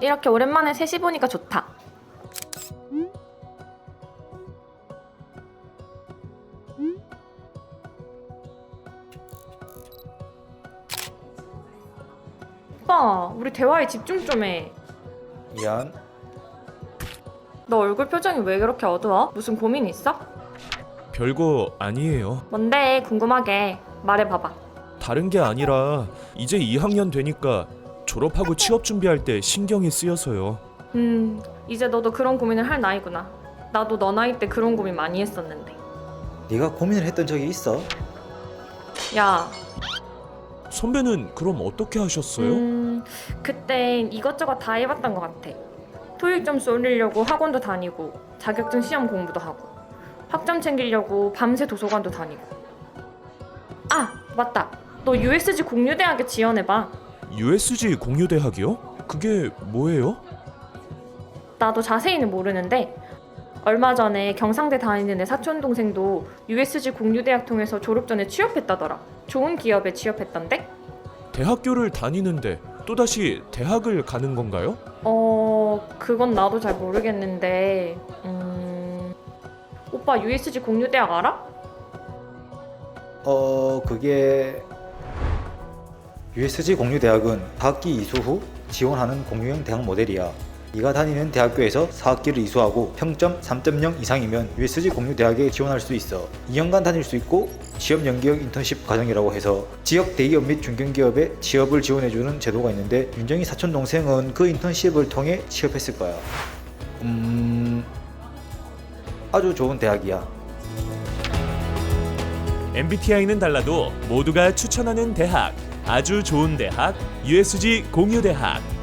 이렇게 오랜만에 셋이 보니까 좋다. 오빠, 우리 대화에 집중 좀 해. 미안. 너 얼굴 표정이 왜 그렇게 어두워? 무슨 고민 있어? 별거 아니에요. 뭔데 궁금하게 말해봐봐. 다른 게 아니라 이제 2학년 되니까 졸업하고 취업 준비할 때 신경이 쓰여서요. 음, 이제 너도 그런 고민을 할 나이구나. 나도 너 나이 때 그런 고민 많이 했었는데. 네가 고민을 했던 적이 있어? 야, 선배는 그럼 어떻게 하셨어요? 음, 그땐 이것저것 다 해봤던 것 같아. 토익 점수 올리려고 학원도 다니고, 자격증 시험 공부도 하고, 학점 챙기려고 밤새 도서관도 다니고. 아, 맞다. 너 USG 공유대학에 지원해봐. USG 공유대학이요? 그게 뭐예요? 나도 자세히는 모르는데 얼마 전에 경상대 다니는 애 사촌 동생도 USG 공유대학 통해서 졸업 전에 취업했다더라. 좋은 기업에 취업했던데? 대학교를 다니는데 또다시 대학을 가는 건가요? 어, 그건 나도 잘 모르겠는데, 음, 오빠 USG 공유대학 알아? 어, 그게 USG 공유대학은 4학기 이수 후 지원하는 공유형 대학 모델이야. 네가 다니는 대학교에서 4학기를 이수하고 평점 3.0 이상이면 USG 공유대학에 지원할 수 있어. 2년간 다닐 수 있고 취업 연계형 인턴십 과정이라고 해서 지역 대기업 및 중견기업에 취업을 지원해주는 제도가 있는데 윤정이 사촌 동생은 그 인턴십을 통해 취업했을 거야. 음, 아주 좋은 대학이야. MBTI는 달라도 모두가 추천하는 대학. 아주 좋은 대학 USG 공유대학.